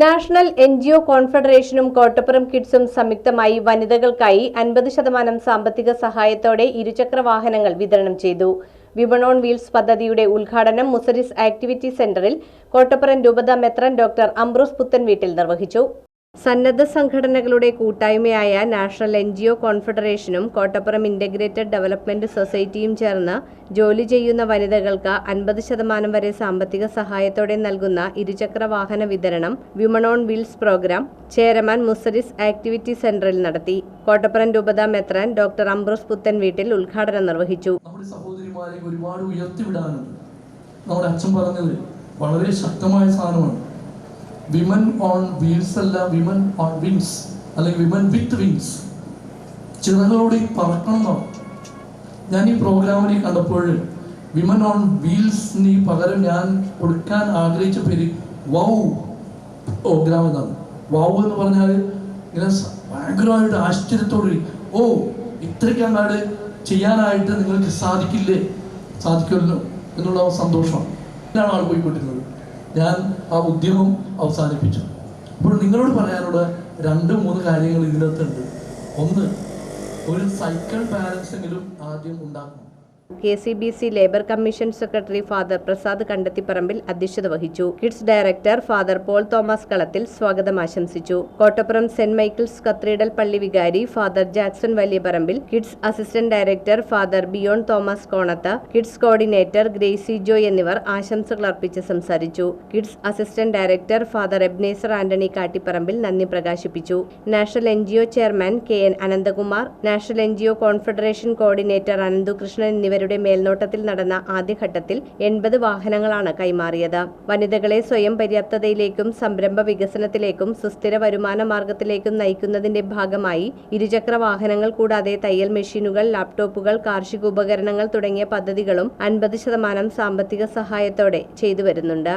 National N G O കോൺഫെഡറേഷനും കോട്ടപ്പുറം കിഡ്സും സംയുക്തമായി വനിതകൾക്കായി അൻപത് ശതമാനം സാമ്പത്തിക സഹായത്തോടെ ഇരുചക്ര വാഹനങ്ങൾ വിതരണം ചെയ്തു. വിപണോൺ വീൽസ് പദ്ധതിയുടെ ഉദ്ഘാടനം മുസരിസ് ആക്ടിവിറ്റി സെന്ററിൽ കോട്ടപ്പുറം രൂപത മെത്രൻ ഡോക്ടർ അംബ്രോസ് പുത്തൻ വീട്ടിൽ നിർവഹിച്ചു. സന്നദ്ധ സംഘടനകളുടെ കൂട്ടായ്മയായ നാഷണൽ എൻ ജി ഒ കോൺഫെഡറേഷനും കോട്ടപ്പുറം ഇന്റഗ്രേറ്റഡ് ഡെവലപ്മെന്റ് സൊസൈറ്റിയും ചേർന്ന് ജോലി ചെയ്യുന്ന വനിതകൾക്ക് അൻപത് ശതമാനം വരെ സാമ്പത്തിക സഹായത്തോടെ നൽകുന്ന ഇരുചക്ര വാഹന വിതരണം women on wheels programme chairman Muziris activity സെന്ററിൽ നടത്തി. കോട്ടപ്പുറം രൂപത മെത്രാൻ ഡോക്ടർ അംബ്രോസ് പുത്തൻ വീട്ടിൽ ഉദ്ഘാടനം നിർവഹിച്ചു. നമ്മുടെ അച്ഛൻ പറഞ്ഞത് വളരെ ശക്തമായ സാധനമാണ്. വിമൻ ഓൺ വീൽസ് അല്ല വിമൻ ഓൺ വിങ്സ് അല്ലെങ്കിൽ വിമൻ വിത്ത് വിങ്സ് ചിറകളോട് പറക്കണം എന്നാണ് ഞാൻ ഈ പ്രോഗ്രാമിനെ കണ്ടപ്പോൾ വിമൻ ഓൺ വീൽസിന് പകരം ഞാൻ കൊടുക്കാൻ ആഗ്രഹിച്ച പേര് വൗ പ്രോഗ്രാം എന്നാണ്. വൗ എന്ന് പറഞ്ഞാൽ ഇങ്ങനെ ഭയങ്കരമായിട്ട് ആശ്ചര്യത്തോടെ ഓ ഇത്രയ്ക്ക് അങ്ങാട് ചെയ്യാനായിട്ട് നിങ്ങൾക്ക് സാധിക്കില്ലേ? സാധിക്കുമല്ലോ? എന്നുള്ള സന്തോഷമാണ് ഇതിലാണ് ആൾ പോയിക്കൊണ്ടിരുന്നത്. ഞാൻ ആ ഉദ്യമം അവസാനിപ്പിച്ചു. അപ്പോൾ നിങ്ങളോട് പറയാനുള്ള രണ്ട് മൂന്ന് കാര്യങ്ങൾ ഇതിനകത്തുണ്ട്. ഒന്ന് ഒരു സൈക്കിൾ ബാലൻസെങ്കിലും ആദ്യം ഉണ്ടാക്കണം. K C B C labour commission secretary father Prasad Kandathiparambil അധ്യക്ഷത വഹിച്ചു. KIDS director father Paul Thomas Kalathil സ്വാഗതം ആശംസിച്ചു. കോട്ടപ്പുറം സെന്റ് മൈക്കിൾസ് കത്രീഡൽ പള്ളി വികാരി father Jackson Valiyaparambil KIDS assistant director father Biyon Thomas Konath KIDS coordinator Gracy Joy എന്നിവർ ആശംസകൾ അർപ്പിച്ച് സംസാരിച്ചു. KIDS assistant director father Ebenezer Antony Kattiparambil നന്ദി പ്രകാശിപ്പിച്ചു. National N chairman K N Ananthakumar national N confederation coordinator Ananthukrishnan എന്നിവരുടെ മേൽനോട്ടത്തിൽ നടന്ന ആദ്യഘട്ടത്തിൽ എൺപത് വാഹനങ്ങളാണ് കൈമാറിയത്. വനിതകളെ സ്വയം പര്യാപ്തതയിലേക്കും സംരംഭ വികസനത്തിലേക്കും സുസ്ഥിര വരുമാന മാർഗത്തിലേക്കും നയിക്കുന്നതിന്റെ ഭാഗമായി ഇരുചക്ര വാഹനങ്ങൾ കൂടാതെ തയ്യൽ മെഷീനുകൾ ലാപ്ടോപ്പുകൾ കാർഷിക ഉപകരണങ്ങൾ തുടങ്ങിയ പദ്ധതികളും അൻപത് ശതമാനം സാമ്പത്തിക സഹായത്തോടെ ചെയ്തു വരുന്നുണ്ട്